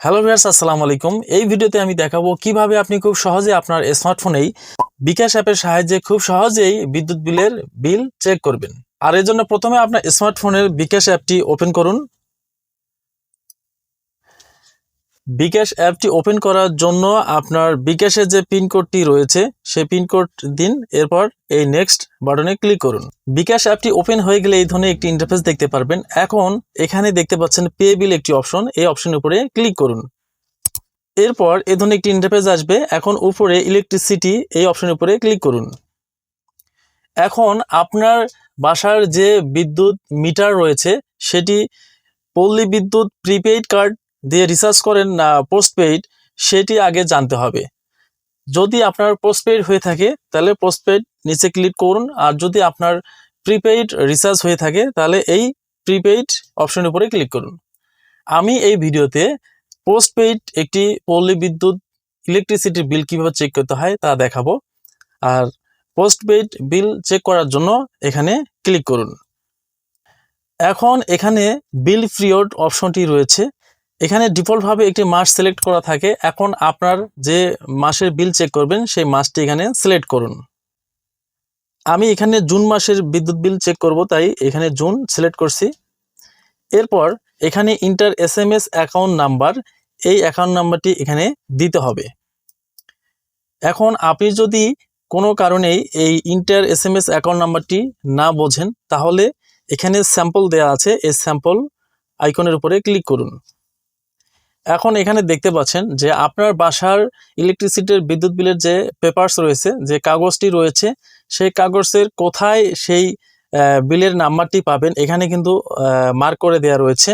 Hello viewers আসসালামু আলাইকুম। এই ভিডিওতে আমি দেখাবো কীভাবে আপনি খুব সহজে আপনার স্মার্টফোনেই বিকাশ অ্যাপের সাহায্যে খুব সহজেই বিদ্যুৎ বিলের বিল চেক করবেন। আর এর জন্য প্রথমে আপনার স্মার্টফোনের বিকাশ অ্যাপটি ওপেন করুন। বিকাশ অ্যাপটি ওপেন করার জন্য আপনার বিকাশের যে পিনকোডটি রয়েছে, সেই পিনকোড দিন। এরপর এই নেক্সট বাটনে ক্লিক করুন। বিকাশ অ্যাপটি ওপেন হয়ে গেলে এই ধরনের একটি ইন্টারফেস দেখতে পারবেন। এখন এখানে দেখতে পাচ্ছেন পে বিল একটি অপশন। এই অপশনের উপরে ক্লিক করুন। এরপর এ ধরনের একটি ইন্টারফেস আসবে। এখন উপরে ইলেকট্রিসিটি এই অপশনের উপরে ক্লিক করুন। এখন আপনার বাসার যে বিদ্যুৎ মিটার রয়েছে, সেটি পল্লী বিদ্যুৎ প্রিপেইড কার্ড দিয়ে রিচার্জ করেন না পোস্টপেইড সেটি আগে জানতে হবে। যদি আপনার পোস্টপেইড হয়ে থাকে, তাহলে পোস্টপেইড নিচে ক্লিক করুন। আর যদি আপনার প্রিপেইড রিচার্জ হয়ে থাকে, তাহলে এই প্রিপেইড অপশনের উপরে ক্লিক করুন। আমি এই ভিডিওতে পোস্টপেইড একটি পল্লী বিদ্যুৎ ইলেকট্রিসিটির বিল কীভাবে চেক করতে হয় তা দেখাবো। আর পোস্টপেইড বিল চেক করার জন্য এখানে ক্লিক করুন। এখন এখানে বিল ফ্রিওড অপশনটি রয়েছে। এখানে ডিফল্টভাবে একটি মাস সিলেক্ট করা থাকে। এখন আপনার যে মাসের বিল চেক করবেন, সেই মাসটি এখানে সিলেক্ট করুন। আমি এখানে জুন মাসের বিদ্যুৎ বিল চেক করব, তাই এখানে জুন সিলেক্ট করছি। এরপর এখানে inter S M S account number এই অ্যাকাউন্ট নাম্বারটি এখানে দিতে হবে। এখন আপনি যদি কোনো কারণেই এই inter S M S account নাম্বারটি না বোঝেন, তাহলে এখানে স্যাম্পল দেওয়া আছে, এই স্যাম্পল আইকনের উপরে ক্লিক করুন। এখন এখানে দেখতে পাচ্ছেন যে আপনার বাসার ইলেকট্রিসিটির বিদ্যুৎ বিলের যে পেপারস রয়েছে, যে কাগজটি রয়েছে, সেই কাগজের কোথায় সেই বিলের নাম্বারটি পাবেন, এখানে কিন্তু মার্ক করে দেওয়া রয়েছে।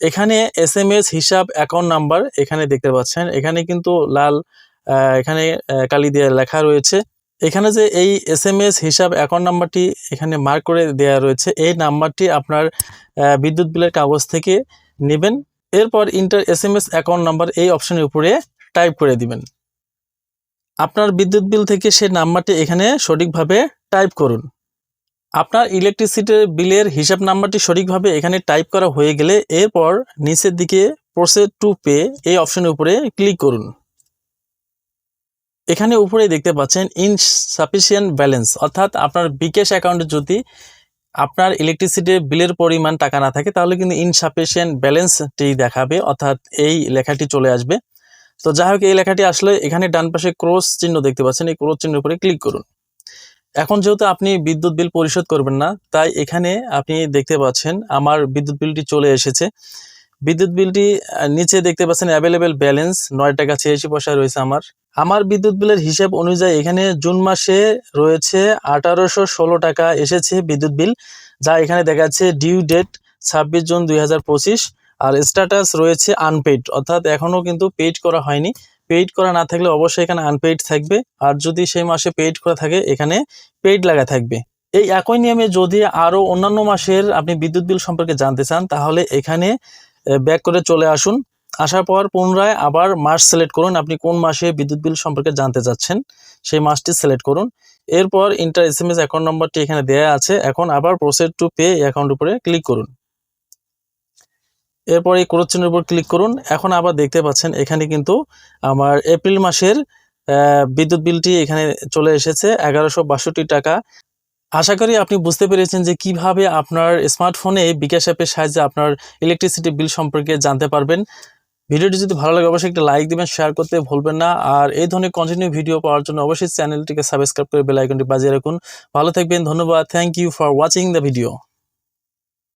এখানে এস এম এস হিসাব অ্যাকাউন্ট নাম্বার এখানে দেখতে পাচ্ছেন, এখানে কিন্তু লাল এখানে কালি দিয়ে লেখা রয়েছে। এখানে যে এই এস এম এস হিসাব অ্যাকাউন্ট নাম্বারটি এখানে মার্ক করে দেওয়া রয়েছে, এই নাম্বারটি আপনার বিদ্যুৎ বিলের কাগজ থেকে নেবেন। এরপর inter S M S account number এই অপশনের উপরে টাইপ করে দিবেন। আপনার বিদ্যুৎ বিল থেকে সেই নাম্বারটি এখানে সঠিকভাবে টাইপ করুন। আপনার ইলেকট্রিসিটির বিলের হিসাব নাম্বারটি সঠিকভাবে এখানে টাইপ করা হয়ে গেলে এরপর নিচের দিকে প্রসেস টু পে এই অপশনের উপরে ক্লিক করুন। এখানে উপরে দেখতে পাচ্ছেন ইনসাফিসিয়েন্ট ব্যালেন্স অর্থাৎ আপনার বিকাশ অ্যাকাউন্টে যদি আপনার ইলেকট্রিসিটি বিলের পরিমাণ টাকা না থাকে, তাহলে কিন্তু ইনসাফিসিয়েন্ট ব্যালেন্সটি দেখাবে, অর্থাৎ এই লেখাটি চলে আসবে। তো যাই হোক, এই লেখাটি আসলে এখানে ডান পাশে ক্রস চিহ্ন দেখতে পাচ্ছেন, এই ক্রস চিহ্নের উপরে ক্লিক করুন। এখন যেহেতু আপনি বিদ্যুৎ বিল পরিশোধ করবেন না, তাই এখানে আপনি দেখতে পাচ্ছেন আমার বিদ্যুৎ বিলটি চলে এসেছে। বিদ্যুৎ বিলটি নিচে দেখতে পাচ্ছেন অ্যাভেলেবেল ব্যালেন্স নয় টাকা ছিয়াশি পয়সা রয়েছে আমার। আমার বিদ্যুৎ বিলের হিসাব অনুযায়ী এখানে জুন মাসে রয়েছে আঠারোশো ষোলো টাকা এসেছে বিদ্যুৎ বিল, যা এখানে দেখাচ্ছে ডিউ ডেট ছাব্বিশ জুন দুই হাজার পঁচিশ, আর স্ট্যাটাস রয়েছে আনপেইড অর্থাৎ এখনও কিন্তু পেইড করা হয়নি। পেইড করা না থাকলে অবশ্যই এখানে আনপেইড থাকবে, আর যদি সেই মাসে পেইড করা থাকে, এখানে পেইড লাগা থাকবে। এই একই নিয়মে যদি আরও অন্যান্য মাসের আপনি বিদ্যুৎ বিল সম্পর্কে জানতে চান, তাহলে এখানে ব্যাক করে চলে আসুন। আসার পর পুনরায় আবার মাস সিলেক্ট করুন, আপনি কোন মাসে বিদ্যুৎ বিল সম্পর্কে জানতে চাচ্ছেন, সেই মাসটি সিলেক্ট করুন। এরপর inter S M S account নম্বরটি এখানে দেওয়া আছে, এখন আবার প্রসেড টু পে অ্যাকাউন্ট উপরে ক্লিক করুন। এরপর এই কোরচিনের উপর ক্লিক করুন। এখন আবার দেখতে পাচ্ছেন, এখানে কিন্তু আমার এপ্রিল মাসের বিদ্যুৎ বিলটি এখানে চলে এসেছে, এগারোশো টাকা। আশা করি আপনি বুঝতে পেরেছেন যে কীভাবে আপনার স্মার্টফোনে বিকাশ অ্যাপের সাহায্যে আপনার ইলেকট্রিসিটি বিল সম্পর্কে জানতে পারবেন। ভিডিওটি যদি ভালো লাগে অবশ্যই একটা লাইক দেবেন শেয়ার করতে ভুলবেন না। আর এই ধরনের কন্টিনিউ ভিডিও পাওয়ার জন্য অবশ্যই চ্যানেলটিকে সাবস্ক্রাইব করে বেল আইকনটি বাজিয়ে রাখুন। ভালো থাকবেন, ধন্যবাদ। Thank you for watching the video